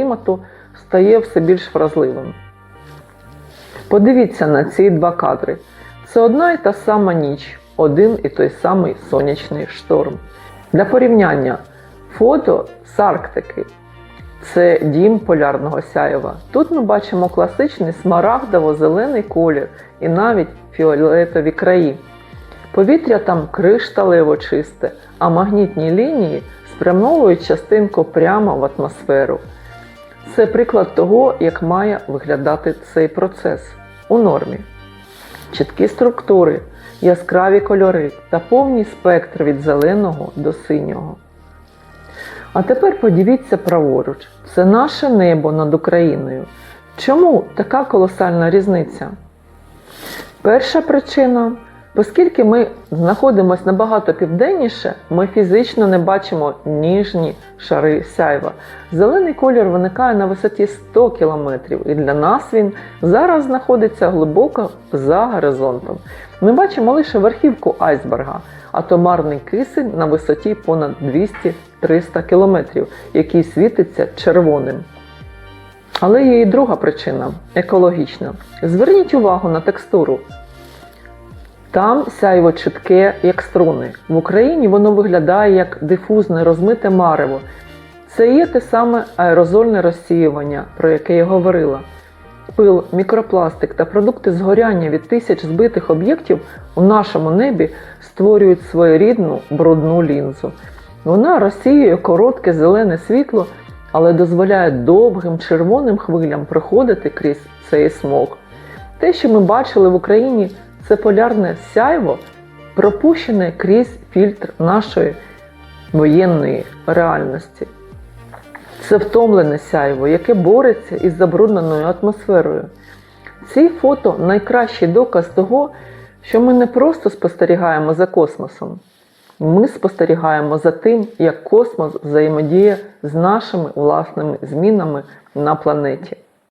клімату стає все більш вразливим. Подивіться на ці два кадри. Це одна і та сама ніч, один і той самий сонячний шторм. Для порівняння, фото з Арктики це дім полярного сяєва. Тут ми бачимо класичний смарагдово-зелений колір і навіть фіолетові краї. Повітря там кришталево чисте, а магнітні лінії спрямовують частинку прямо в атмосферу. Це приклад того, як має виглядати цей процес у нормі. Чіткі структури, яскраві кольори та повний спектр від зеленого до синього. А тепер подивіться праворуч. Це наше небо над Україною. Чому така колосальна різниця? Перша причина, оскільки ми знаходимося набагато південніше, ми фізично не бачимо ніжні шари сяйва. Зелений колір виникає на висоті 100 км, і для нас він зараз знаходиться глибоко за горизонтом. Ми бачимо лише верхівку айсберга, атомарний кисень на висоті понад 200-300 км, який світиться червоним. Але є і друга причина екологічна. Зверніть увагу на текстуру. Там сяйво чітке, як струни. В Україні воно виглядає як дифузне розмите марево. Це є те саме аерозольне розсіювання, про яке я говорила. Пил, мікропластик та продукти згоряння від тисяч збитих об'єктів у нашому небі створюють своєрідну брудну лінзу. Вона розсіює коротке зелене світло, але дозволяє довгим червоним хвилям проходити крізь цей смог. Те, що ми бачили в Україні, це полярне сяйво, пропущене крізь фільтр нашої воєнної реальності. Це втомлене сяйво, яке бореться із забрудненою атмосферою. Ці фото найкращий доказ того, що ми не просто спостерігаємо за космосом, ми спостерігаємо за тим, як космос взаємодіє з нашими власними змінами на планеті.